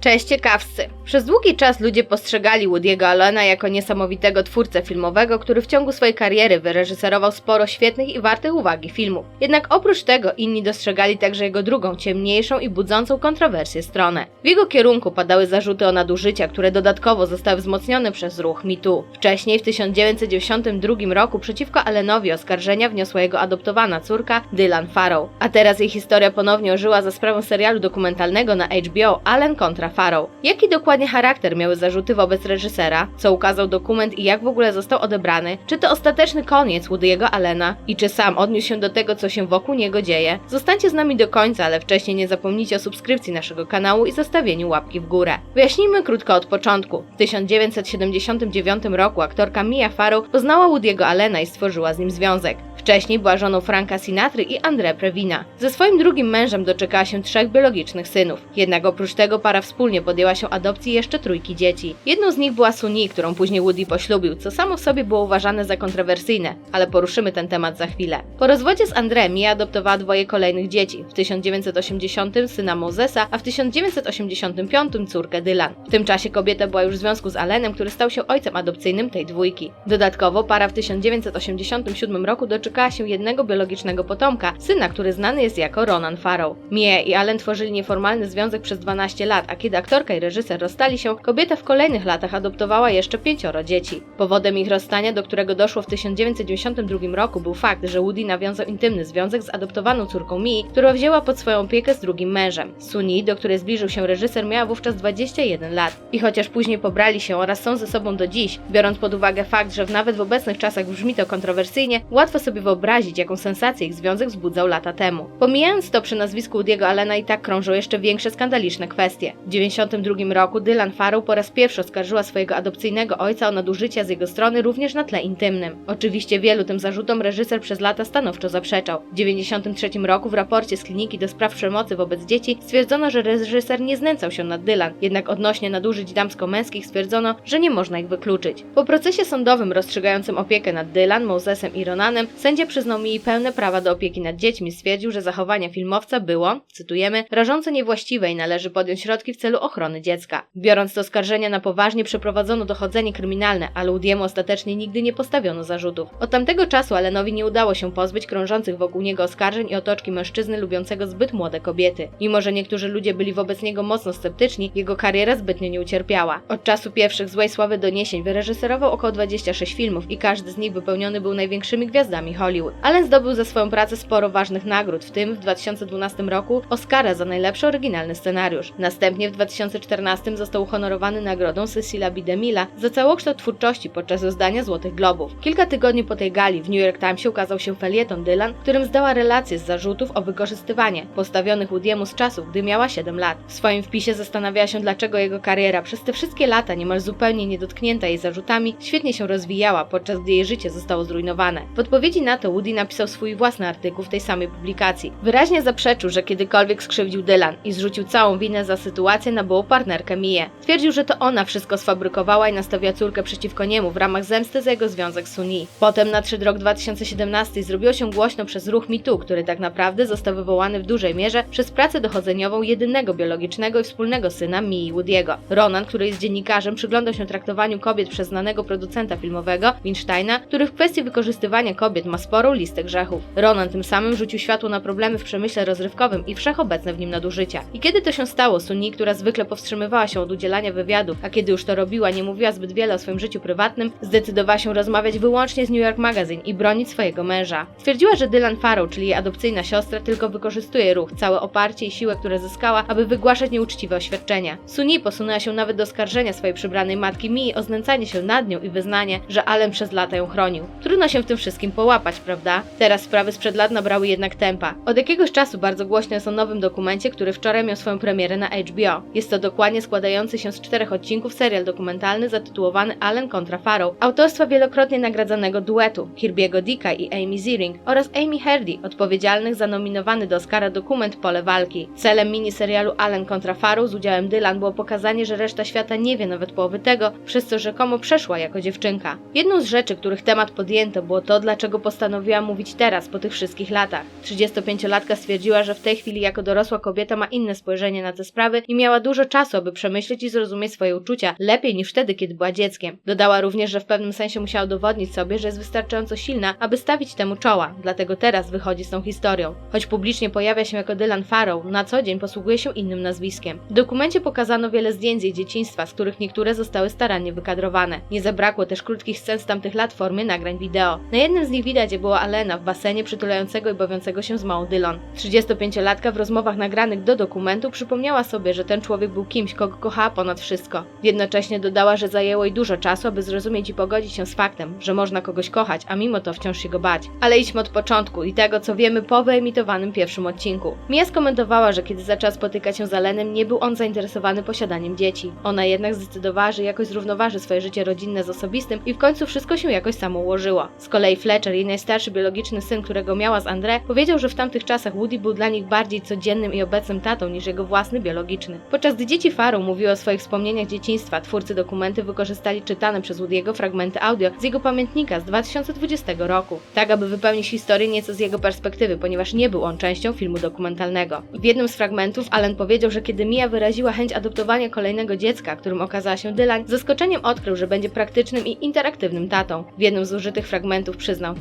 Cześć ciekawscy! Przez długi czas ludzie postrzegali Woody'ego Allena jako niesamowitego twórcę filmowego, który w ciągu swojej kariery wyreżyserował sporo świetnych i wartych uwagi filmów. Jednak oprócz tego inni dostrzegali także jego drugą, ciemniejszą i budzącą kontrowersję stronę. W jego kierunku padały zarzuty o nadużycia, które dodatkowo zostały wzmocnione przez ruch MeToo. Wcześniej, w 1992 roku, przeciwko Allenowi oskarżenia wniosła jego adoptowana córka Dylan Farrow. A teraz jej historia ponownie ożyła za sprawą serialu dokumentalnego na HBO Allen kontra Farrow. Jaki dokładnie charakter miały zarzuty wobec reżysera, co ukazał dokument i jak w ogóle został odebrany, czy to ostateczny koniec Woody'ego Allena i czy sam odniósł się do tego, co się wokół niego dzieje? Zostańcie z nami do końca, ale wcześniej nie zapomnijcie o subskrypcji naszego kanału i zostawieniu łapki w górę. Wyjaśnijmy krótko od początku. W 1979 roku aktorka Mia Farrow poznała Woody'ego Allena i stworzyła z nim związek. Wcześniej była żoną Franka Sinatry i André Previna. Ze swoim drugim mężem doczekała się trzech biologicznych synów. Jednak oprócz tego para wspólnie podjęła się adopcji jeszcze trójki dzieci. Jedną z nich była Suni, którą później Woody poślubił, co samo w sobie było uważane za kontrowersyjne, ale poruszymy ten temat za chwilę. Po rozwodzie z André Mia adoptowała dwoje kolejnych dzieci. W 1980 syna Mosesa, a w 1985 córkę Dylan. W tym czasie kobieta była już w związku z Allenem, który stał się ojcem adopcyjnym tej dwójki. Dodatkowo para w 1987 roku doczekała się jednego biologicznego potomka, syna, który znany jest jako Ronan Farrow. Mia i Allen tworzyli nieformalny związek przez 12 lat, a kiedy aktorka i reżyser rozstali się, kobieta w kolejnych latach adoptowała jeszcze pięcioro dzieci. Powodem ich rozstania, do którego doszło w 1992 roku, był fakt, że Woody nawiązał intymny związek z adoptowaną córką Mii, którą wzięła pod swoją opiekę z drugim mężem. Suni, do której zbliżył się reżyser, miała wówczas 21 lat. I chociaż później pobrali się oraz są ze sobą do dziś, biorąc pod uwagę fakt, że nawet w obecnych czasach brzmi to kontrowersyjnie, łatwo sobie wyobrazić, jaką sensację ich związek wzbudzał lata temu. Pomijając to, przy nazwisku Woody'ego Allena i tak krążą jeszcze większe skandaliczne kwestie. W 1992 roku Dylan Farrow po raz pierwszy oskarżyła swojego adopcyjnego ojca o nadużycia z jego strony również na tle intymnym. Oczywiście wielu tym zarzutom reżyser przez lata stanowczo zaprzeczał. W 1993 roku w raporcie z kliniki do spraw przemocy wobec dzieci stwierdzono, że reżyser nie znęcał się nad Dylan, jednak odnośnie nadużyć damsko-męskich stwierdzono, że nie można ich wykluczyć. Po procesie sądowym rozstrzygającym opiekę nad Dylan, Mosesem i Ronanem, sędzia przyznał mi pełne prawa do opieki nad dziećmi, stwierdził, że zachowanie filmowca było, cytujemy, rażąco niewłaściwe i należy podjąć środki w celu ochrony dziecka. Biorąc to oskarżenia na poważnie, przeprowadzono dochodzenie kryminalne, ale Woody'emu ostatecznie nigdy nie postawiono zarzutów. Od tamtego czasu Allenowi nie udało się pozbyć krążących wokół niego oskarżeń i otoczki mężczyzny lubiącego zbyt młode kobiety. Mimo, że niektórzy ludzie byli wobec niego mocno sceptyczni, jego kariera zbytnio nie ucierpiała. Od czasu pierwszych złej sławy doniesień wyreżyserował około 26 filmów i każdy z nich wypełniony był największymi gwiazdami Hollywood. Allen zdobył za swoją pracę sporo ważnych nagród, w tym w 2012 roku Oscara za najlepszy oryginalny scenariusz. Następnie w 2014 został uhonorowany nagrodą Cecilia B. DeMille za całokształt twórczości podczas rozdania Złotych Globów. Kilka tygodni po tej gali w New York Timesie ukazał się felieton Dylan, którym zdała relację z zarzutów o wykorzystywanie postawionych Woody'emu z czasów, gdy miała 7 lat. W swoim wpisie zastanawiała się, dlaczego jego kariera przez te wszystkie lata niemal zupełnie niedotknięta jej zarzutami świetnie się rozwijała, podczas gdy jej życie zostało zrujnowane. W odpowiedzi na to Woody napisał swój własny artykuł w tej samej publikacji. Wyraźnie zaprzeczył, że kiedykolwiek skrzywdził Dylan i zrzucił całą winę za sytuację na byłą partnerkę Mię. Twierdził, że to ona wszystko sfabrykowała i nastawiła córkę przeciwko niemu w ramach zemsty za jego związek z Suni. Potem nadszedł rok 2017 i zrobiło się głośno przez ruch MeToo, który tak naprawdę został wywołany w dużej mierze przez pracę dochodzeniową jedynego biologicznego i wspólnego syna Mii Woody'ego. Ronan, który jest dziennikarzem, przyglądał się traktowaniu kobiet przez znanego producenta filmowego Winsteina, który w kwestii wykorzystywania kobiet ma sporą listę grzechów. Ronan tym samym rzucił światło na problemy w przemyśle rozrywkowym i wszechobecne w nim nadużycia. I kiedy to się stało, Suni, która zwykle powstrzymywała się od udzielania wywiadów, a kiedy już to robiła, nie mówiła zbyt wiele o swoim życiu prywatnym, zdecydowała się rozmawiać wyłącznie z New York Magazine i bronić swojego męża. Stwierdziła, że Dylan Farrow, czyli jej adopcyjna siostra, tylko wykorzystuje ruch, całe oparcie i siłę, które zyskała, aby wygłaszać nieuczciwe oświadczenia. Suni posunęła się nawet do oskarżenia swojej przybranej matki Mii o znęcanie się nad nią i wyznanie, że Allen przez lata ją chronił. Trudno się w tym wszystkim połapać, prawda? Teraz sprawy sprzed lat nabrały jednak tempa. Od jakiegoś czasu bardzo głośno jest o nowym dokumencie, który wczoraj miał swoją premierę na HBO. Jest to dokładnie składający się z czterech odcinków serial dokumentalny zatytułowany Allen kontra Farrow, autorstwa wielokrotnie nagradzanego duetu Kirby'ego Dicka i Amy Ziering oraz Amy Hardy, odpowiedzialnych za nominowany do Oscara dokument Pole walki. Celem miniserialu Allen kontra Farrow z udziałem Dylan było pokazanie, że reszta świata nie wie nawet połowy tego, przez co rzekomo przeszła jako dziewczynka. Jedną z rzeczy, których temat podjęto, było to, dlaczego postanowiła postanowiła mówić teraz, po tych wszystkich latach. 35-latka stwierdziła, że w tej chwili jako dorosła kobieta ma inne spojrzenie na te sprawy i miała dużo czasu, aby przemyśleć i zrozumieć swoje uczucia lepiej niż wtedy, kiedy była dzieckiem. Dodała również, że w pewnym sensie musiała udowodnić sobie, że jest wystarczająco silna, aby stawić temu czoła, dlatego teraz wychodzi z tą historią. Choć publicznie pojawia się jako Dylan Farrow, na co dzień posługuje się innym nazwiskiem. W dokumencie pokazano wiele zdjęć z jej dzieciństwa, z których niektóre zostały starannie wykadrowane. Nie zabrakło też krótkich scen z tamtych lat w formie nagrań wideo. Na jednym z nich widać, była Alena w basenie przytulającego i bawiącego się z małą Dylan. 35-latka w rozmowach nagranych do dokumentu przypomniała sobie, że ten człowiek był kimś, kogo kochała ponad wszystko. Jednocześnie dodała, że zajęło jej dużo czasu, aby zrozumieć i pogodzić się z faktem, że można kogoś kochać, a mimo to wciąż się go bać. Ale idźmy od początku i tego, co wiemy po wyemitowanym pierwszym odcinku. Mia skomentowała, że kiedy zaczęła spotykać się z Alenem, nie był on zainteresowany posiadaniem dzieci. Ona jednak zdecydowała, że jakoś zrównoważy swoje życie rodzinne z osobistym i w końcu wszystko się jakoś samo ułożyło. Z kolei Fletcher, jej najstarszy biologiczny syn, którego miała z André, powiedział, że w tamtych czasach Woody był dla nich bardziej codziennym i obecnym tatą niż jego własny biologiczny. Podczas gdy dzieci Farrow mówiły o swoich wspomnieniach dzieciństwa, twórcy dokumenty wykorzystali czytane przez Woody'ego fragmenty audio z jego pamiętnika z 2020 roku, tak aby wypełnić historię nieco z jego perspektywy, ponieważ nie był on częścią filmu dokumentalnego. W jednym z fragmentów Allen powiedział, że kiedy Mia wyraziła chęć adoptowania kolejnego dziecka, którym okazała się Dylan, z zaskoczeniem odkrył, że będzie praktycznym i interaktywnym tatą. W jednym z użytych fragmentów przyznał,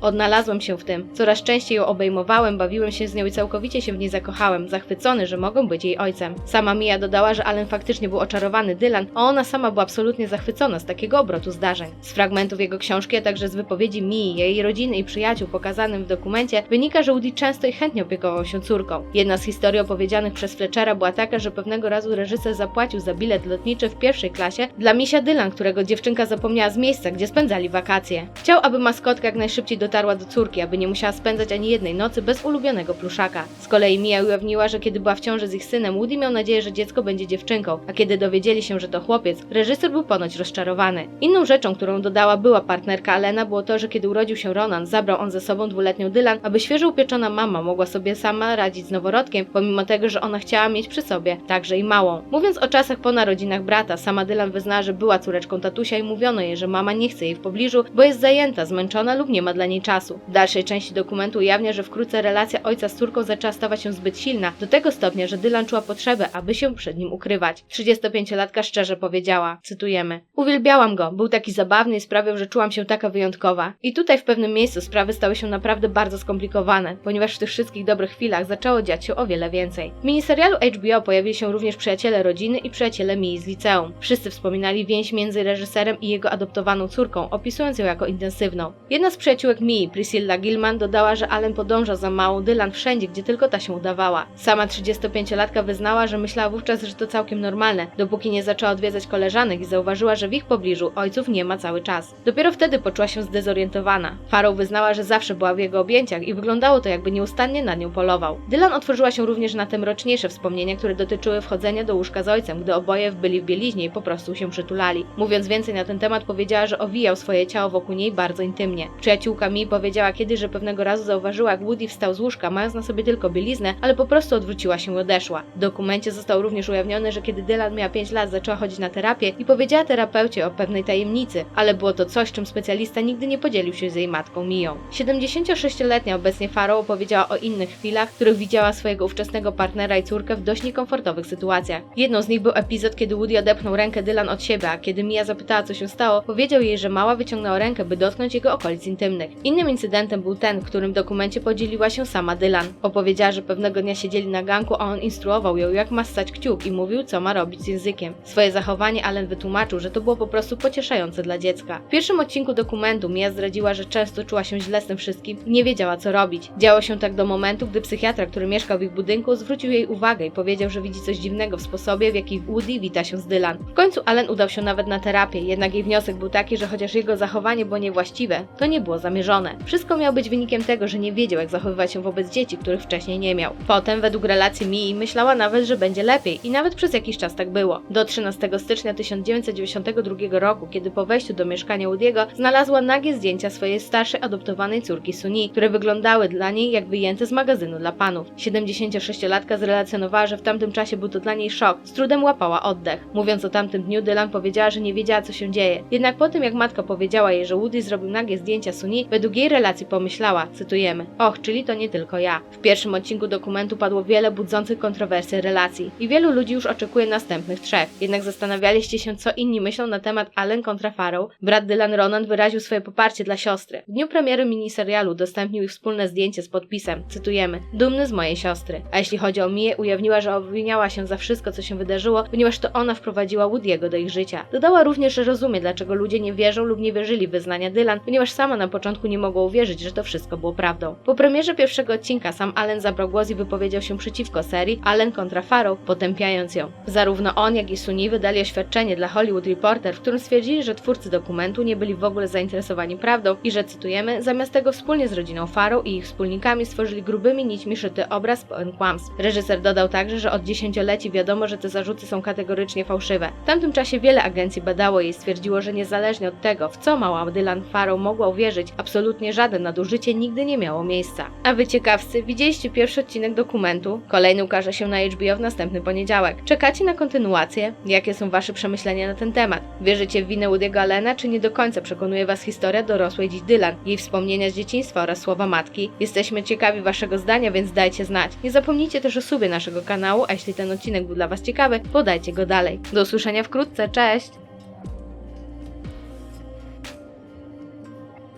Odnalazłem się w tym, coraz częściej ją obejmowałem, bawiłem się z nią i całkowicie się w niej zakochałem, zachwycony, że mogą być jej ojcem. Sama Mia dodała, że Allen faktycznie był oczarowany Dylan, a ona sama była absolutnie zachwycona z takiego obrotu zdarzeń. Z fragmentów jego książki, a także z wypowiedzi Mii, jej rodziny i przyjaciół pokazanym w dokumencie, wynika, że Woody często i chętnie opiekował się córką. Jedna z historii opowiedzianych przez Fletchera była taka, że pewnego razu reżyser zapłacił za bilet lotniczy w pierwszej klasie dla misia Dylan, którego dziewczynka zapomniała z miejsca, gdzie spędzali wakacje. Chciał, aby maskotka jak najszybciej dotarła do córki, aby nie musiała spędzać ani jednej nocy bez ulubionego pluszaka. Z kolei Mia ujawniła, że kiedy była w ciąży z ich synem, Woody miał nadzieję, że dziecko będzie dziewczynką, a kiedy dowiedzieli się, że to chłopiec, reżyser był ponoć rozczarowany. Inną rzeczą, którą dodała była partnerka Alena, było to, że kiedy urodził się Ronan, zabrał on ze sobą dwuletnią Dylan, aby świeżo upieczona mama mogła sobie sama radzić z noworodkiem, pomimo tego, że ona chciała mieć przy sobie także i małą. Mówiąc o czasach po narodzinach brata, sama Dylan wyznała, że była córeczką tatusia i mówiono jej, że mama nie chce jej w pobliżu, bo jest zajęta, zmęczona lub nie ma dla niej czasu. W dalszej części dokumentu ujawnia, że wkrótce relacja ojca z córką zaczęła stawać się zbyt silna, do tego stopnia, że Dylan czuła potrzebę, aby się przed nim ukrywać. 35-latka szczerze powiedziała, cytujemy, uwielbiałam go, był taki zabawny i sprawiał, że czułam się taka wyjątkowa. I tutaj w pewnym miejscu sprawy stały się naprawdę bardzo skomplikowane, ponieważ w tych wszystkich dobrych chwilach zaczęło dziać się o wiele więcej. W miniserialu HBO pojawili się również przyjaciele rodziny i przyjaciele Mii z liceum. Wszyscy wspominali więź między reżyserem i jego adoptowaną córką, opisując ją jako intensywną. Jedna z przyjaciółek Mii, Priscilla Gilman, dodała, że Allen podąża za małą Dylan wszędzie, gdzie tylko ta się udawała. Sama 35-latka wyznała, że myślała wówczas, że to całkiem normalne, dopóki nie zaczęła odwiedzać koleżanek i zauważyła, że w ich pobliżu ojców nie ma cały czas. Dopiero wtedy poczuła się zdezorientowana. Farrow wyznała, że zawsze była w jego objęciach i wyglądało to jakby nieustannie na nią polował. Dylan otworzyła się również na te mroczniejsze wspomnienia, które dotyczyły wchodzenia do łóżka z ojcem, gdy oboje byli w bieliźnie i po prostu się przytulali. Mówiąc więcej na ten temat, powiedziała, że owijał swoje ciało wokół niej bardzo intymnie. Przyjaciółka mi powiedziała kiedyś, że pewnego razu zauważyła, jak Woody wstał z łóżka, mając na sobie tylko bieliznę, ale po prostu odwróciła się i odeszła. W dokumencie został również ujawnione, że kiedy Dylan miała 5 lat, zaczęła chodzić na terapię i powiedziała terapeucie o pewnej tajemnicy, ale było to coś, czym specjalista nigdy nie podzielił się z jej matką Miją. 76-letnia obecnie Farrow opowiedziała o innych chwilach, w których widziała swojego ówczesnego partnera i córkę w dość niekomfortowych sytuacjach. Jedną z nich był epizod, kiedy Woody odepchnął rękę Dylan od siebie, a kiedy Mia zapytała, co się stało, powiedział jej, że mała wyciągnęła rękę, by dotknąć jego okolic intymnych. Innym incydentem był ten, którym w dokumencie podzieliła się sama Dylan. Opowiedziała, że pewnego dnia siedzieli na ganku, a on instruował ją, jak ma ssać kciuk i mówił, co ma robić z językiem. Swoje zachowanie Allen wytłumaczył, że to było po prostu pocieszające dla dziecka. W pierwszym odcinku dokumentu Mia zdradziła, że często czuła się źle z tym wszystkim i nie wiedziała, co robić. Działo się tak do momentu, gdy psychiatra, który mieszkał w ich budynku, zwrócił jej uwagę i powiedział, że widzi coś dziwnego w sposobie, w jaki Woody wita się z Dylan. W końcu Allen udał się nawet na terapię, jednak jej wniosek był taki, że chociaż jego zachowanie było niewłaściwe, to nie było zamierzone. Wszystko miało być wynikiem tego, że nie wiedział, jak zachowywać się wobec dzieci, których wcześniej nie miał. Potem, według relacji Mii, myślała nawet, że będzie lepiej i nawet przez jakiś czas tak było. Do 13 stycznia 1992 roku, kiedy po wejściu do mieszkania Woody'ego znalazła nagie zdjęcia swojej starszej adoptowanej córki Suni, które wyglądały dla niej jak wyjęte z magazynu dla panów. 76-latka zrelacjonowała, że w tamtym czasie był to dla niej szok, z trudem łapała oddech. Mówiąc o tamtym dniu, Dylan powiedziała, że nie wiedziała co się dzieje. Jednak po tym jak matka powiedziała jej, że Woody zrobił nagie zdjęcia Suni, Według jej relacji pomyślała, cytujemy, och, czyli to nie tylko ja. W pierwszym odcinku dokumentu padło wiele budzących kontrowersji relacji i wielu ludzi już oczekuje następnych trzech. Jednak zastanawialiście się, co inni myślą na temat Allen kontra Farrow. Brat Dylan Ronan wyraził swoje poparcie dla siostry. W dniu premiery miniserialu udostępnił ich wspólne zdjęcie z podpisem, cytujemy, dumny z mojej siostry. A jeśli chodzi o Mię, ujawniła, że obwiniała się za wszystko, co się wydarzyło, ponieważ to ona wprowadziła Woody'ego do ich życia. Dodała również, że rozumie, dlaczego ludzie nie wierzą lub nie wierzyli w wyznania Dylan, ponieważ sama na początku nie mogła uwierzyć, że to wszystko było prawdą. Po premierze pierwszego odcinka sam Allen zabrał głos i wypowiedział się przeciwko serii Allen kontra Farrow, potępiając ją. Zarówno on, jak i Suni wydali oświadczenie dla Hollywood Reporter, w którym stwierdzili, że twórcy dokumentu nie byli w ogóle zainteresowani prawdą i że, cytujemy, zamiast tego wspólnie z rodziną Farrow i ich wspólnikami stworzyli grubymi nićmi szyty obraz pełen kłamstw. Reżyser dodał także, że od dziesięcioleci wiadomo, że te zarzuty są kategorycznie fałszywe. W tamtym czasie wiele agencji badało je i stwierdziło, że niezależnie od tego, w co mała Dylan Farrow mogła uwierzyć, absolutnie żadne nadużycie nigdy nie miało miejsca. A wy ciekawscy, widzieliście pierwszy odcinek dokumentu? Kolejny ukaże się na HBO w następny poniedziałek. Czekacie na kontynuację? Jakie są wasze przemyślenia na ten temat? Wierzycie w winę Woody'ego Allena, czy nie do końca przekonuje was historia dorosłej dziś Dylan, jej wspomnienia z dzieciństwa oraz słowa matki? Jesteśmy ciekawi waszego zdania, więc dajcie znać. Nie zapomnijcie też o subie naszego kanału, a jeśli ten odcinek był dla was ciekawy, podajcie go dalej. Do usłyszenia wkrótce, cześć!